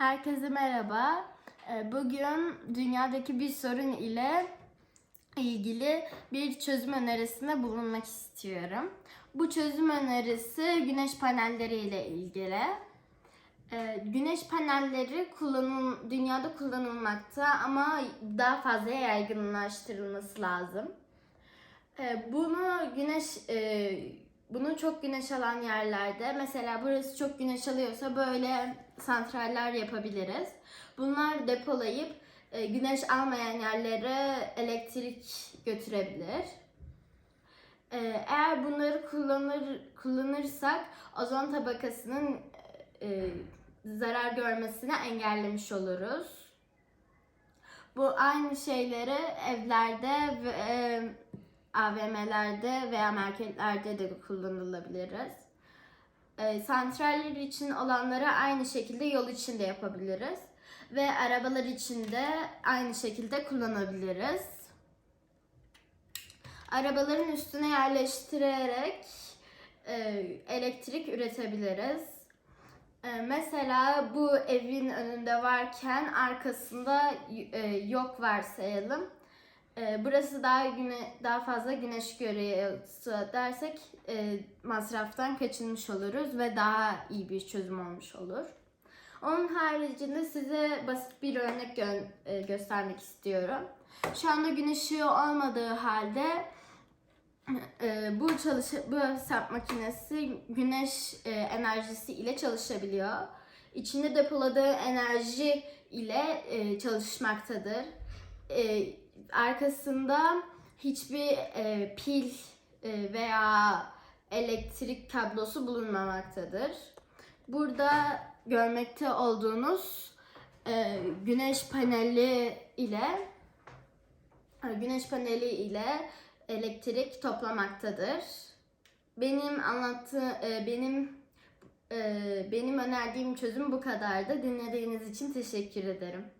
Herkese merhaba. Ee, Bugün dünyadaki bir sorun ile ilgili bir çözüm önerisinde bulunmak istiyorum. Bu çözüm önerisi güneş panelleri ile ilgili. Ee, Güneş panelleri kullanıl dünyada kullanılmakta ama daha fazla yaygınlaştırılması lazım. Ee, Bunu güneş e, bunu çok güneş alan yerlerde mesela burası çok güneş alıyorsa böyle santraller yapabiliriz. Bunlar depolayıp e, güneş almayan yerlere elektrik götürebilir. Ee, Eğer bunları kullanır kullanırsak ozon tabakasının e, zarar görmesini engellemiş oluruz. Bu aynı şeyleri evlerde ve e, AVM'lerde veya marketlerde de kullanılabiliriz. E, santraller için olanları aynı şekilde yol için de yapabiliriz. Ve arabalar için de aynı şekilde kullanabiliriz. Arabaların üstüne yerleştirerek e, elektrik üretebiliriz. E, mesela bu evin önünde varken arkasında e, yok varsayalım. E, burası daha güne daha fazla güneş görüyorsa dersek e, masraftan kaçınmış oluruz ve daha iyi bir çözüm olmuş olur. Onun haricinde size basit bir örnek gö- e, göstermek istiyorum. Şu anda güneş ışığı olmadığı halde e, bu çalış bu hesap makinesi güneş e, enerjisi ile çalışabiliyor. İçinde depoladığı enerji ile e, çalışmaktadır. E, arkasında hiçbir e, pil e, veya elektrik kablosu bulunmamaktadır. Burada görmekte olduğunuz e, güneş paneli ile e, güneş paneli ile elektrik toplamaktadır. Benim anlattığı e, benim e, benim önerdiğim çözüm bu kadardı. Dinlediğiniz için teşekkür ederim.